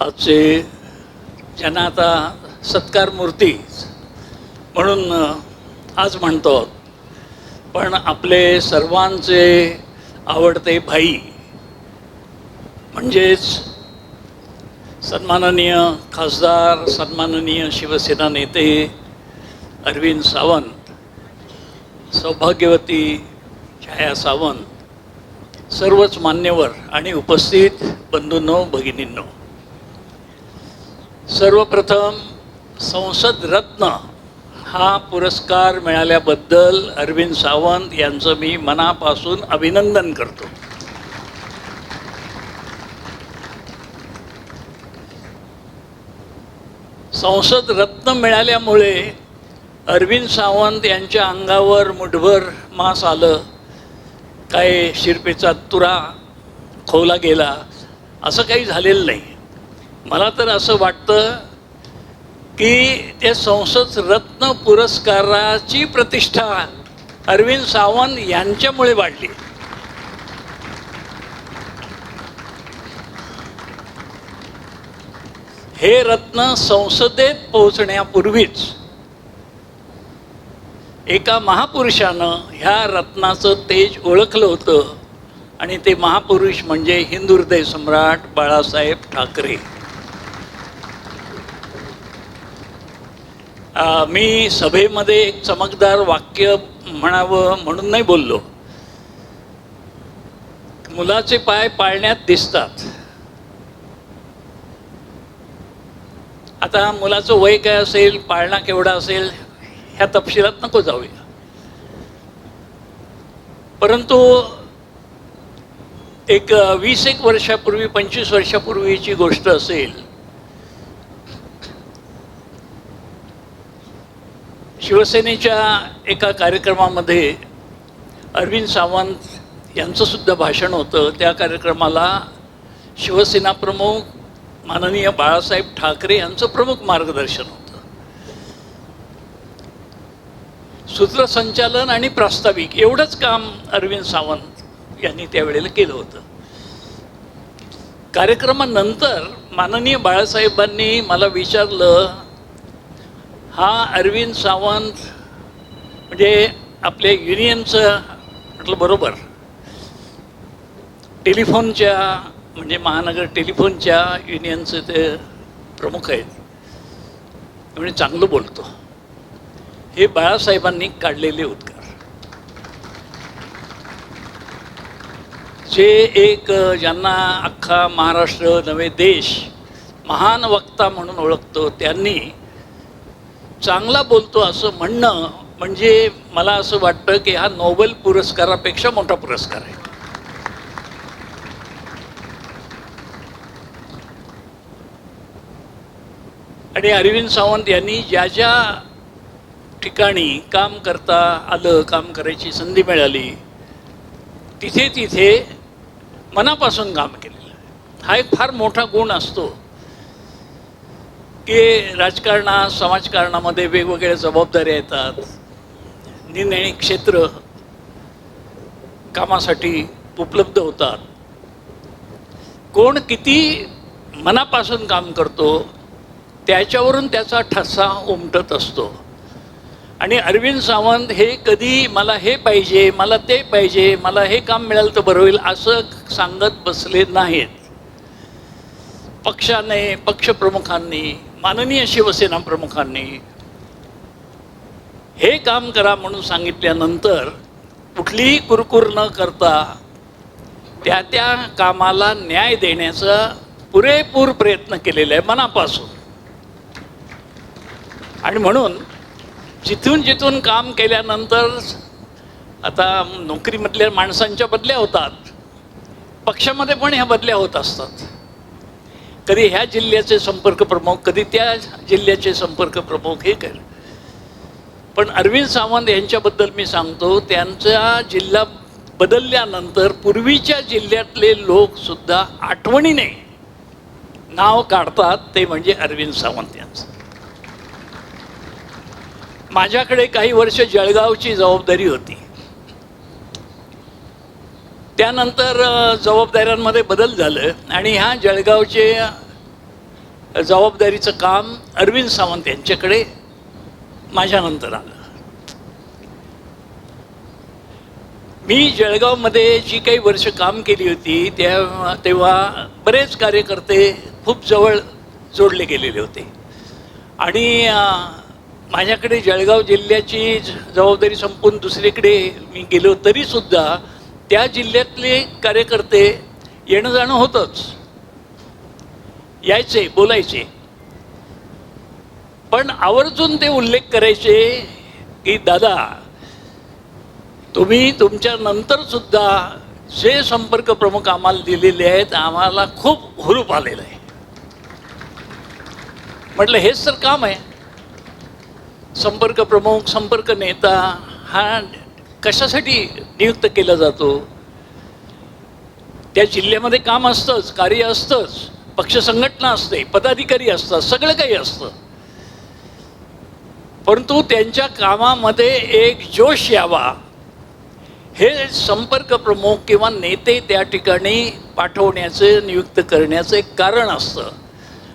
आजचे ज्यांना आता सत्कार मूर्ती म्हणून आज म्हणतो पण आपले सर्वांचे आवडते भाई म्हणजेच सन्माननीय खासदार सन्माननीय शिवसेना नेते अरविंद सावंत सौभाग्यवती छाया सावंत सर्वच मान्यवर आणि उपस्थित बंधूंनो भगिनींनो. सर्वप्रथम संसद रत्न हा पुरस्कार मिळाल्याबद्दल अरविंद सावंत यांचं मी मनापासून अभिनंदन करतो. संसद रत्न मिळाल्यामुळे अरविंद सावंत यांच्या अंगावर मुठभर मास आलं. काय शिरपेचा तुरा खोवला गेला. असं काही झालेलं नाही. मला तर असं वाटतं की ते संसद रत्न पुरस्काराची प्रतिष्ठा अरविंद सावंत यांच्यामुळे वाढली. हे रत्न संसदेत पोहोचण्यापूर्वीच एका महापुरुषानं ह्या रत्नाचं तेज ओळखलं होतं आणि ते महापुरुष म्हणजे हिंदू हृदय सम्राट बाळासाहेब ठाकरे. मी सभेमध्ये एक चमकदार वाक्य म्हणावं म्हणून नाही बोललो. मुलाचे पाय पाळण्यात दिसतात. आता मुलाचं वय काय असेल पाळणा केवढा असेल ह्या तपशिलात नको जाऊया. परंतु एक वीस एक वर्षापूर्वी पंचवीस वर्षापूर्वीची गोष्ट असेल शिवसेनेच्या एका कार्यक्रमामध्ये अरविंद सावंत यांचं सुद्धा भाषण होतं. त्या कार्यक्रमाला शिवसेना प्रमुख माननीय बाळासाहेब ठाकरे यांचं प्रमुख मार्गदर्शन होतं. सूत्रसंचालन आणि प्रास्ताविक एवढंच काम अरविंद सावंत यांनी त्यावेळेला केलं होतं. कार्यक्रमानंतर माननीय बाळासाहेबांनी मला विचारलं हा अरविंद सावंत म्हणजे आपल्या युनियनचं म्हटलं बरोबर. टेलिफोनच्या म्हणजे महानगर टेलिफोनच्या युनियनचे ते प्रमुख आहेत. म्हणजे चांगलं बोलतो. हे बाळासाहेबांनी काढलेले उद्गार. जे एक ज्यांना अख्खा महाराष्ट्र नवे देश महान वक्ता म्हणून ओळखतो त्यांनी चांगला बोलतो असं म्हणणं म्हणजे मला असं वाटतं की हा नोबेल पुरस्कारापेक्षा मोठा पुरस्कार आहे आणि अरविंद सावंत यांनी ज्या ज्या ठिकाणी काम करता आलं काम करायची संधी मिळाली तिथे तिथे मनापासून काम केलेलं आहे. हा एक फार मोठा गुण असतो की राजकारणात समाजकारणामध्ये वेगवेगळ्या जबाबदाऱ्या येतात. निर्णय क्षेत्र कामासाठी उपलब्ध होतात. कोण किती मनापासून काम करतो त्याच्यावरून त्याचा ठसा उमटत असतो. आणि अरविंद सावंत हे कधी मला हे पाहिजे मला ते पाहिजे मला हे काम मिळालं तर बरं होईल असं सांगत बसले नाहीत. पक्षाने पक्षप्रमुखांनी माननीय शिवसेना प्रमुखांनी हे काम करा म्हणून सांगितल्यानंतर कुठलीही कुरकुर न करता त्या त्या कामाला न्याय देण्याचा पुरेपूर प्रयत्न केलेला आहे मनापासून. आणि म्हणून जिथून जिथून काम केल्यानंतर आता नोकरीमधल्या माणसांच्या बदल्या होतात. पक्षामध्ये पण ह्या बदल्या होत असतात. कधी ह्या जिल्ह्याचे संपर्क प्रमुख कधी त्या जिल्ह्याचे संपर्क प्रमुख हे कर पण अरविंद सावंत यांच्याबद्दल मी सांगतो त्यांचा जिल्हा बदलल्यानंतर पूर्वीच्या जिल्ह्यातले लोक सुद्धा आठवणीने नाव काढतात ते म्हणजे अरविंद सावंत यांचं. माझ्याकडे काही वर्ष जळगावची जबाबदारी होती. त्यानंतर जबाबदाऱ्यांमध्ये बदल झालं आणि ह्या जळगावचे जबाबदारीचं काम अरविंद सावंत यांच्याकडे माझ्यानंतर आलं. मी जळगावमध्ये जी काही वर्ष काम केली होती त्या तेव्हा बरेच कार्यकर्ते खूप जवळ जोडले गेलेले होते. आणि माझ्याकडे जळगाव जिल्ह्याची जबाबदारी संपून दुसरीकडे मी गेलो तरीसुद्धा त्या जिल्ह्यातले कार्यकर्ते येणं जाणं होतंच. यायचे बोलायचे. पण आवर्जून ते उल्लेख करायचे की दादा तुम्ही तुमच्या नंतर सुद्धा जे संपर्क प्रमुख आम्हाला दिलेले आहेत आम्हाला खूप हुरूप आलेलं आहे. म्हटलं हेच तर काम आहे. संपर्क प्रमुख संपर्क नेता हा कशासाठी नियुक्त केला जातो? त्या जिल्ह्यामध्ये काम असतंच कार्य असतंच पक्ष संघटना असते पदाधिकारी असतात सगळं काही असतं. परंतु त्यांच्या कामामध्ये एक जोश यावा. हे संपर्क प्रमुख किंवा नेते त्या ठिकाणी पाठवण्याचे नियुक्त करण्याचं एक कारण असतं.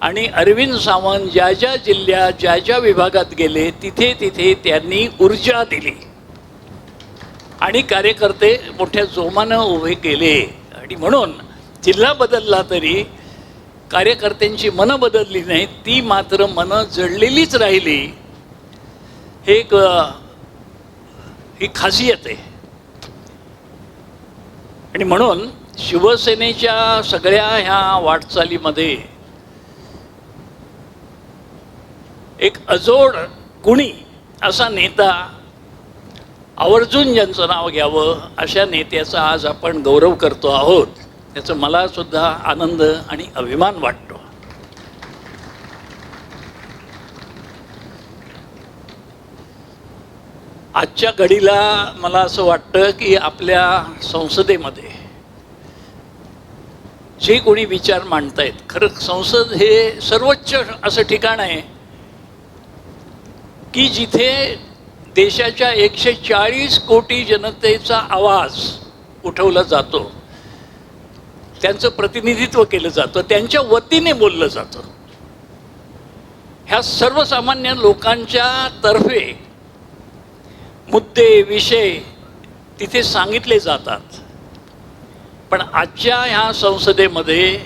आणि अरविंद सावंत ज्या ज्या जिल्ह्यात ज्या ज्या विभागात गेले तिथे तिथे त्यांनी ऊर्जा दिली. आणि कार्यकर्ते मोठ्या जोमानं उभे केले. आणि म्हणून जिल्हा बदलला तरी कार्यकर्त्यांची मनं बदलली नाहीत ती मात्र मनं जडलेलीच राहिली. हे एक ही खासियत आहे. आणि म्हणून शिवसेनेच्या सगळ्या ह्या वाटचालीमध्ये एक अजोड गुणी असा नेता आवर्जून ज्यांचं नाव घ्यावं अशा नेत्याचा आज आपण गौरव करतो आहोत. त्याचं मला सुद्धा आनंद आणि अभिमान वाटतो. आजच्या घडीला मला असं वाटतं की आपल्या संसदेमध्ये जे कोणी विचार मांडतायत खरं संसद हे सर्वोच्च असं ठिकाण आहे की जिथे देशाच्या एकशे चाळीस कोटी जनतेचा आवाज उठवला जातो. त्यांचं प्रतिनिधित्व केलं जातं त्यांच्या वतीने बोललं जातं. ह्या सर्वसामान्य लोकांच्या तर्फे मुद्दे विषय तिथे सांगितले जातात. पण आजच्या ह्या संसदेमध्ये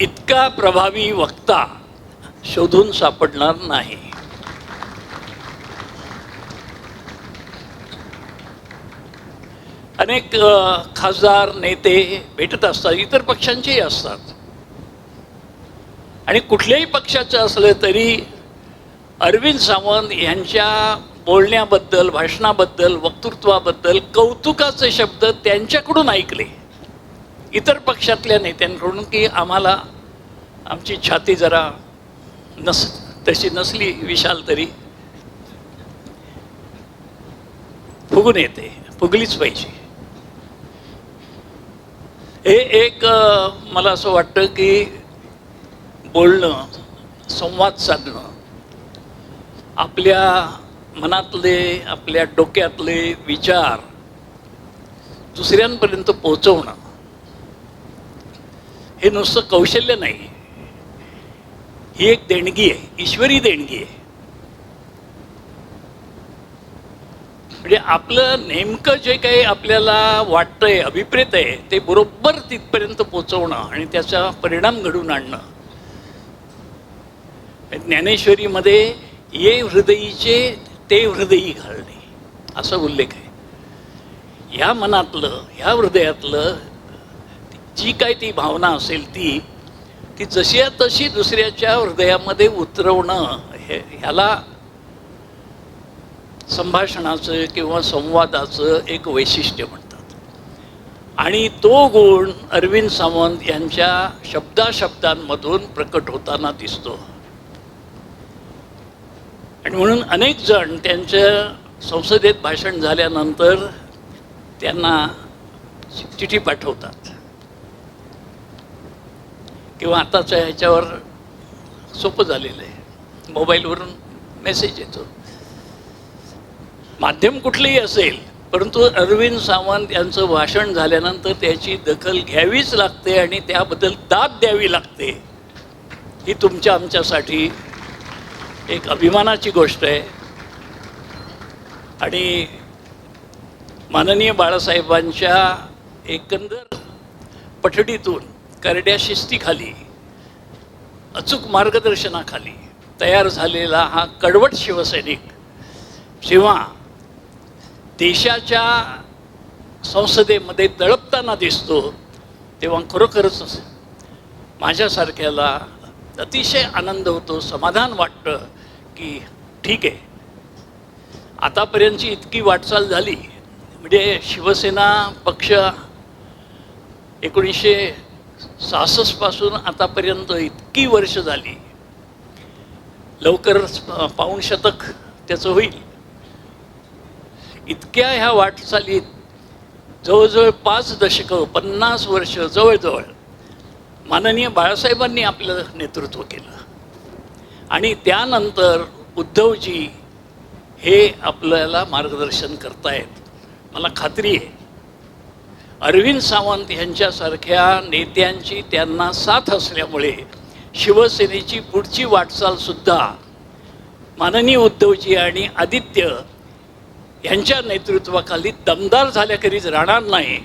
इतका प्रभावी वक्ता शोधून सापडणार नाही. अनेक खासदार नेते भेटत असतात इतर पक्षांचेही असतात. आणि कुठल्याही पक्षाचं असलं तरी अरविंद सावंत यांच्या बोलण्याबद्दल भाषणाबद्दल वक्तृत्वाबद्दल कौतुकाचे शब्द त्यांच्याकडून ऐकले. इतर पक्षातल्या नेत्यांकडून की आम्हाला आमची छाती जरा नस तशी नसली विशाल तरी. फुगून येते फुगलीच पाहिजे. हे एक मला असं वाटतं की बोलणं संवाद साधणं आपल्या मनातले आपल्या डोक्यातले विचार दुसऱ्यांपर्यंत पोहोचवणं हे नुसतं कौशल्य नाही. ही एक देणगी आहे ईश्वरी देणगी आहे. म्हणजे आपलं नेमकं जे काही आपल्याला वाटतंय अभिप्रेत आहे ते बरोबर तिथपर्यंत पोचवणं आणि त्याचा परिणाम घडून आणणं. ज्ञानेश्वरीमध्ये ये हृदयीचे ते हृदयी घालणे असा उल्लेख आहे. ह्या मनातलं ह्या हृदयातलं जी काय ती भावना असेल ती ती जशी तशी दुसऱ्याच्या हृदयामध्ये उतरवणं हे ह्याला संभाषणाचं किंवा संवादाचं एक वैशिष्ट्य म्हणतात. आणि तो गुण अरविंद सावंत यांच्या शब्दाशब्दांमधून प्रकट होताना दिसतो. आणि म्हणून अनेक जण त्यांच्या संसदेत भाषण झाल्यानंतर त्यांना चिठी पाठवतात. किंवा आताच्या ह्याच्यावर सोपं झालेलं आहे. मोबाईलवरून मेसेज येतो. माध्यम कुठलंही असेल परंतु अरविंद सावंत यांचं भाषण झाल्यानंतर त्याची दखल घ्यावीच लागते आणि त्याबद्दल दाद द्यावी लागते. ही तुमच्या आमच्यासाठी एक अभिमानाची गोष्ट आहे. आणि माननीय बाळासाहेबांच्या एकंदर पठडीतून करड्या शिस्तीखाली अचूक मार्गदर्शनाखाली तयार झालेला हा कडवट शिवसैनिक शिवा देशाच्या संसदेमध्ये दळपताना दिसतो तेव्हा खरोखरच माझ्यासारख्याला अतिशय आनंद होतो समाधान वाटतं की ठीक आहे. आतापर्यंतची इतकी वाटचाल झाली म्हणजे शिवसेना पक्ष एकोणीसशे सहासष्टपासून आतापर्यंत इतकी वर्ष झाली. लवकरच प- पाऊण शतक त्याचं होईल. इतक्या ह्या वाटचालीत जवळजवळ पाच दशकं पन्नास वर्ष जवळजवळ माननीय बाळासाहेबांनी आपलं नेतृत्व केलं. आणि त्यानंतर उद्धवजी हे आपल्याला मार्गदर्शन करतायत. मला खात्री आहे. अरविंद सावंत यांच्यासारख्या नेत्यांची त्यांना साथ असल्यामुळे शिवसेनेची पुढची वाटचालसुद्धा माननीय उद्धवजी आणि आदित्य यांच्या नेतृत्वाखाली दमदार झाल्याखेरीज राहणार नाही.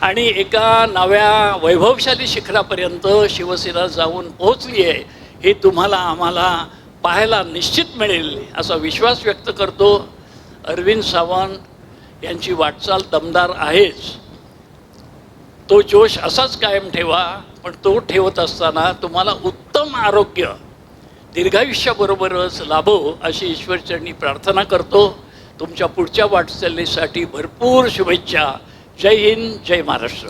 आणि एका नव्या वैभवशाली शिखरापर्यंत शिवसेना जाऊन पोहोचली आहे हे तुम्हाला आम्हाला पाहायला निश्चित मिळेल असा विश्वास व्यक्त करतो. अरविंद सावंत यांची वाटचाल दमदार आहेच. तो जोश असाच कायम ठेवा पण तो ठेवत असताना तुम्हाला उत्तम आरोग्य दीर्घायुष्याबरोबरच लाभो अशी ईश्वरचरणी प्रार्थना करतो. तुमच्या पुढच्या वाटचालीसाठी भरपूर शुभेच्छा. जय हिंद जय महाराष्ट्र.